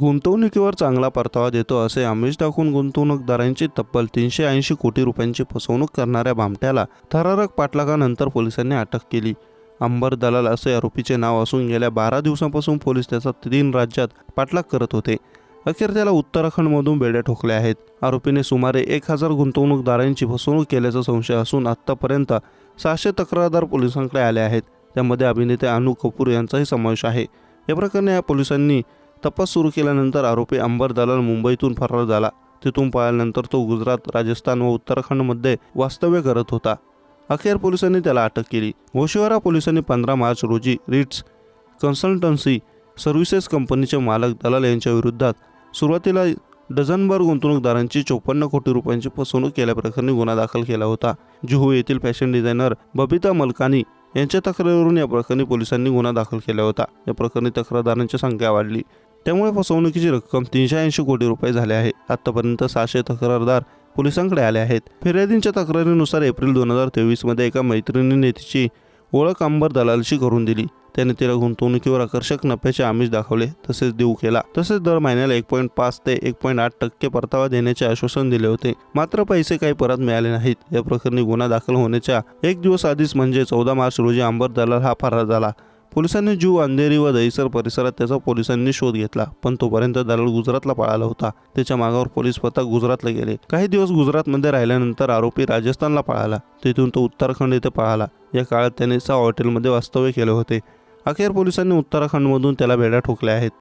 गुंतवणुकीवर चांगला परतावा देतो असे आमिष दाखवून गुंतवणूकदारांची तब्बल तीनशे ऐंशी कोटी रुपयांची फसवणूक करणाऱ्या भामट्याला थरारक पाठलागानंतर पोलिसांनी अटक केली. अंबर दलाल असे आरोपीचे नाव असून गेल्या बारा दिवसांपासून पोलीस त्याचा तीन राज्यात पाठलाग करत होते. अखेर त्याला उत्तराखंडमधून बेड्या ठोकल्या आहेत. आरोपीने सुमारे एक हजार गुंतवणूकदारांची फसवणूक केल्याचा संशय असून आत्तापर्यंत सहाशे तक्रारदार पोलिसांकडे आले आहेत. त्यामध्ये अभिनेते अनु कपूर यांचाही समावेश आहे. या प्रकरणी या पोलिसांनी तपास सुरू केल्यानंतर आरोपी अंबर दलाल मुंबईतून फरार झाला. तिथून पळाल्यानंतर तो गुजरात राजस्थान व उत्तराखंडमध्ये वास्तव्य करत होता. अखेर पोलिसांनी त्याला अटक केली. ओशिवारा पोलिसांनी पंधरा मार्च रोजी रिट्स कन्सल्टन्सी सर्व्हिसेस कंपनीचे मालक दलाल यांच्या विरोधात सुरुवातीला डझनभर गुंतवणूकदारांची चोपन्न कोटी रुपयांची फसवणूक केल्याप्रकरणी गुन्हा दाखल केला होता. जुहू येथील फॅशन डिझायनर बबिता मलकानी यांच्या तक्रारीवरून या प्रकरणी पोलिसांनी गुन्हा दाखल केला होता. या प्रकरणी तक्रारदारांची संख्या वाढली. त्यामुळे फसवणुकीची रक्कम तीनशे ऐंशी कोटी रुपये झाले आहे. आतापर्यंत सहाशे तक्रारदार पोलिसांकडे आले आहेत. फिर्यादींच्या तक्रारीनुसार एप्रिल दोन हजार तेवीसमध्ये एका मैत्रिणीने तिची ओळख अंबर दलालशी करून दिली. त्याने तिला गुंतवणुकीवर आकर्षक नफ्याचे आमिष दाखवले तसेच देऊ केला. तसेच दर महिन्याला एक पॉईंट पाच ते एक पॉईंट आठ टक्के परतावा देण्याचे आश्वासन दिले होते. मात्र पैसे काही परत मिळाले नाहीत. या प्रकरणी गुन्हा दाखल होण्याच्या एक दिवस आधीच म्हणजे चौदा मार्च रोजी अंबर दलाल हा फरार झाला. पोलिसांनी जू अंधेरी व दहिसर परिसरात त्याचा पोलिसांनी शोध घेतला पण तोपर्यंत दलाल गुजरातला पळाला होता. त्याच्या मागावर पोलीस पथक गुजरातला गेले. काही दिवस गुजरातमध्ये राहिल्यानंतर आरोपी राजस्थानला पळाला. तिथून तो उत्तराखंड येथे पळाला. या काळात त्याने सहा हॉटेलमध्ये वास्तव्य केले होते. अखेर पोलिसांनी उत्तराखंडमधून त्याला बेड्या ठोकल्या आहेत.